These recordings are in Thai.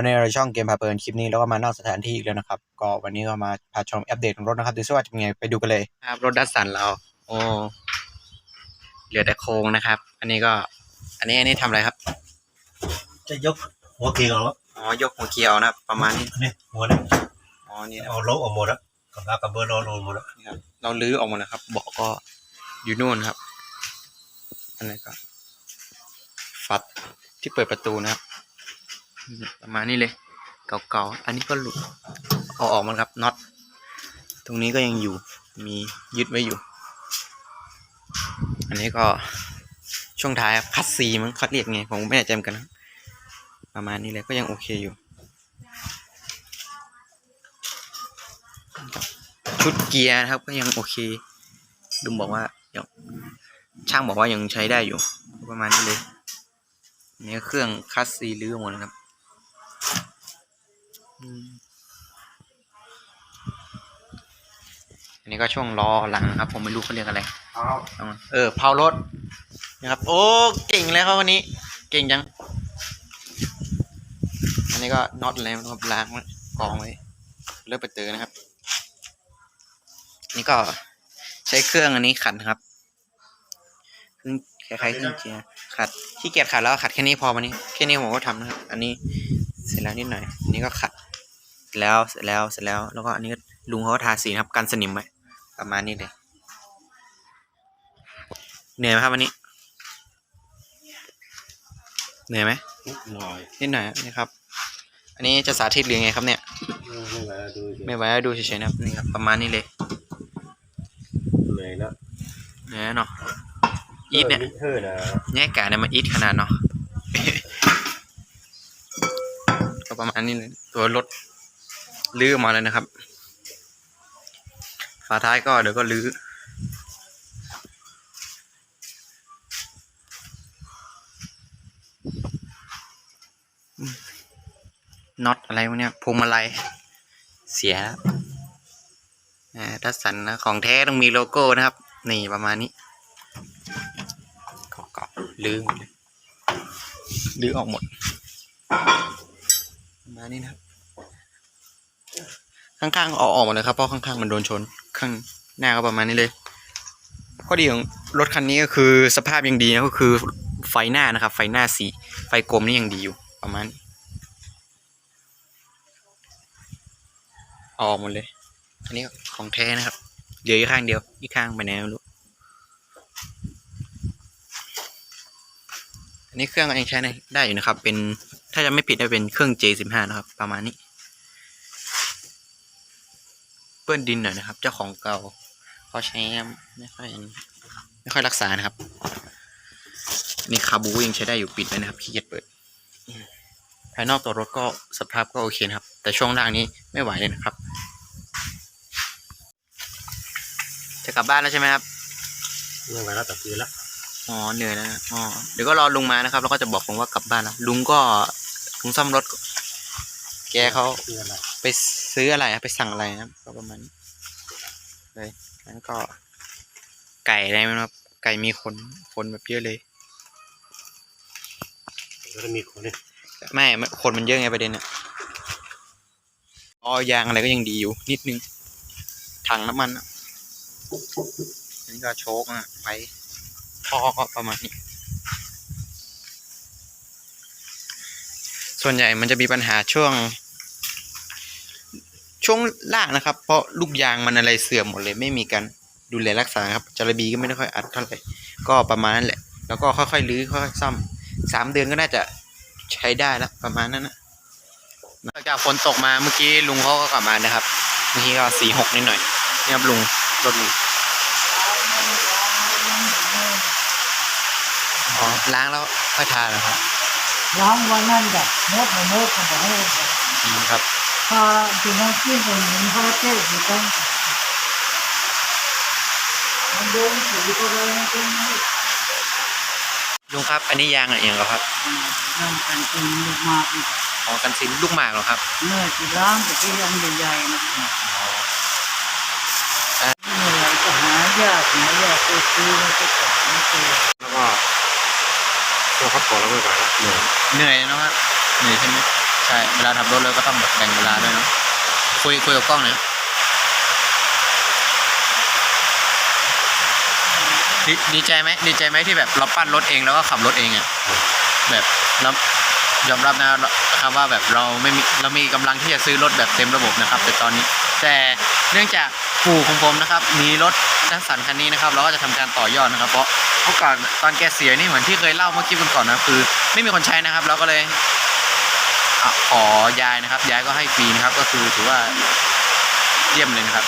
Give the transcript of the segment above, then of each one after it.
วันนี้เราช่องเกมพาเพลินคลิปนี้แล้วก็มานอกสถานที่อีกแล้วนะครับ ก็วันนี้ก็มาพาชมอัปเดตของรถนะครับดูซิว่าจะเป็นไงไปดูกันเลยครับรถดัสสันเรา โอ้เหลือแต่โครงนะครับ อันนี้ก็ อันนี้อันนี้ทำอะไรครับจะยกหัวเกียร์ก่อนแล้วอ๋อยกหัวเกียวนะครับประมาณนี้อันนี้หัวเนี่ยอ๋อนี่นะเอาลบออกหมดแล้วกับลากับเบอร์รอโดนหมดแล้วนี่ครับ เราลื้อออกหมาแล้วครับเบาะก็อยู่นู่นครับ อันนี้ก็ฟัดที่เปิดประตูนะครับ ประมาณนี้เลย เก่าๆ อันนี้ก็หลุดเอาออกมาครับน็อต ตรงนี้ก็ยังอยู่ มียึดไว้อยู่ อันนี้ก็ช่วงท้ายครัดซีมั้งคัดเรียกไง ผมไม่แน่ใจเหมือนกันนะ ประมาณนี้เลยก็ยังโอเคอยู่ ชุดเกียร์นะครับก็ยังโอเคลุงบอกว่ายังช่างบอกว่ายังใช้ได้อยู่ ประมาณนี้เลยอันนี่เครื่องคัสซีลื้อหมดนะครับ อืมอันนี้ก็ช่วงล้อหลังนะครับ ผมไม่รู้เขาเรียกอะไร เอามาเออเผารถนะครับ โอ้เก่งเลยครับวันนี้ เก่งจัง อันนี้ก็น็อตอะไรนะครับล้างไว้กองไว้เลิกไปเตอนะครับ นี่ก็ใช้เครื่องอันนี้ขัดนะครับเครื่องคล้ายๆเครื่องเจียร์ขัดขี้เกียจขัดแล้วขัดแค่นี้พอวันนี้แค่นี้ผมก็ทำนะครับ อันนี้เสร็จแล้วนิดหน่อยอันนี้ก็ขัด เสร็จแล้วเสร็จแล้วเสร็จแล้วแล้วก็อันนี้ก็ลุงเขาก็ทาสีนะครับกันสนิมไว้ประมาณนี้เลยเหนื่อยไหมครับวันนี้เหนื่อยไหมหน่อยนิดหน่อยนี่ครับ อันนี้จะสาธิตหรือไงครับเนี่ย ไม่ไหวแล้วดูดิไม่ไหวแล้วดูเฉยๆนะครับนี่ครับประมาณนี้เลยเหนื่อยแล้วเหนื่อยเนาะอีทเนี่ยเฮ้อนะแง่กาเนี่ยมันอีทขนาดเนาะ ก็ประมาณนี้เลยตัวรถ ลื้อมาเลยนะครับ ฝาท้ายก็เดี๋ยวก็ลื้ออืมน็อตอะไรวะเนี่ยพวงมาลัยเสียแล้วอ่าทัสสันนะของแท้ต้องมีโลโก้นะครับ นี่ประมาณนี้เกาๆลื้อหมลยลื้อออกหมด ประมาณนี้นะครับ ข้างๆก็เอาออกหมดเลยครับเพราะข้างๆมันโดนชนข้างหน้าก็ประมาณนี้เลยข้อดีของรถคันนี้ก็คือสภาพยังดีนะก็คือไฟหน้านะครับ ไฟหน้าสีไฟกลมนี่ยังดีอยู่ประมาณนี้ออกหมดเลย อันนี้ของแท้นะครับเหลืออีกข้างเดียวอีกข้างไปไหนไม่รู้อันนี้เครื่องยังใช้ได้อยู่นะครับ เป็นถ้าจะไม่ผิดจะเป็นเครื่อง J15 นะครับ ประมาณนี้ เปื้อนดินหน่อยนะครับ เจ้าของเก่าเขาใช้ไม่ค่อยไม่ค่อยรักษานะครับอันนี่คาบูยังใช้ได้อยู่ปิดไว้นะครับขี้เกียจเปิด ภายนอกตัวรถก็สภาพก็โอเคนะครับ แต่ช่วงล่างนี้ไม่ไหวเลยนะครับ จะกลับบ้านแล้วใช่ไหมครับไม่ไหวแล้วตัดคืนแล้วอ๋อเหนื่อยแล้วนะอ๋อเดี๋ยวก็รอลุงมานะครับ แล้วก็จะบอกผมว่ากลับบ้านแล้วลุงก็ลุงซ่อมรถ แกเขาคืออะไร ไปซื้ออะไรอะไปสั่งอะไรนะครับก็ประมาณนี้เลยแล้วก็ ไก่อะไรไหมครับไก่มีคนคนแบบเยอะเลยก็จะมีคนเนี่ยไม่ไม่คนมันเยอะไงประเด็นอะอ๋อยางอะไรก็ยังดีอยู่ นิดนึงถังน้ำมันอะอันนี้ก็โชกอะไปท่อก็ประมาณนี้ ส่วนใหญ่มันจะมีปัญหาช่วง ช่วงล่างนะครับ เพราะลูกยางมันอะไรเสื่อมหมดเลย ไม่มีการดูแลรักษาครับจาระบีก็ไม่ได้ค่อยอัดเท่าไหร่ก็ประมาณนั้นแหละ แล้วก็ค่อยๆรื้อค่อยๆซ่อมสามเดือนก็น่าจะใช้ได้แล้วประมาณนั้นนะหลังจากฝนตกมาเมื่อกี้ลุงเขาก็กลับมานะครับเมื่อกี้ก็สี่หกนิดหน่อยนี่ครับลุงรถลุงอ๋อล้างแล้วค่อยทาเหรอครับล้างวันนั้นกับมดมามดกันบอกให้อืมครับ พาที่น้องขึ้นตรงนี้พาเจ๊อยู่ตรงมันโดนสีก็เลยตรงนี้ลุงครับ อันนี้ยางอะไรอย่างเหรอครับนั่นกันเป็นลูกมากอีกอ๋อกันซินลูกหมากเหรอครับเมื่อที่ล้างแต่ที่ยังใหญ่ๆนะเมื่อไหรก็หายากหายากไปซื้อมาสักก่อนไม่เจอแล้วก็ตัวเขาถอดแล้วไม่ไหวแล้วเหนื่อยเหนื่อยเนอะครับเหนื่อยใช่ไหม ใช่เวลาทำรถเลยก็ต้องแบบแบ่งเวลาด้วยเนาะคุยคุยกับกล้องหน่อยดีดีใจไหมดีใจไหมที่แบบเราปั้นรถเองแล้วก็ขับรถเองอะแบบเรายอมรับนะครับว่าแบบเราไม่มีเรามีกำลังที่จะซื้อรถแบบเต็มระบบนะครับ แต่ตอนนี้ แต่เนื่องจากปู่ของผมนะครับ มีรถดัสสันคันนี้นะครับ เราก็จะทำการต่อยอดนะครับ เพราะเมื่อก่อนตอนแกเสียนี่เหมือนที่เคยเล่าเมื่อคลิปก่อนๆนะคือ ไม่มีคนใช้นะครับ เราก็เลย ขอยายนะครับ ยายก็ให้ฟรีนะครับ ก็คือถือว่าเยี่ยมเลยนะครับ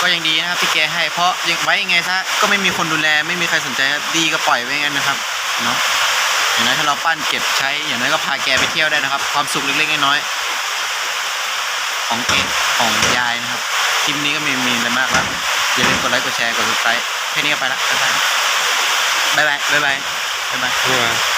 ก็ยังดีนะครับที่แกให้เพราะยังไว้ยังไงซะก็ไม่มีคนดูแลไม่มีใครสนใจดีก็ปล่อยไว้งั้นนะครับเนาะอย่างน้อยถ้าเราปั้นเก็บใช้ อย่างน้อยก็พาแกไปเที่ยวได้นะครับ ความสุขเล็กๆน้อยๆของเกของยายนะครับคลิปนี้ก็มีมีอะไรมากแล้วอย่าลืมกดไลค์กดแชร์กด subscribe แค่นี้ก็ไปละบ๊ายบายบ๊ายบายบ๊ายบายบ๊ายบาย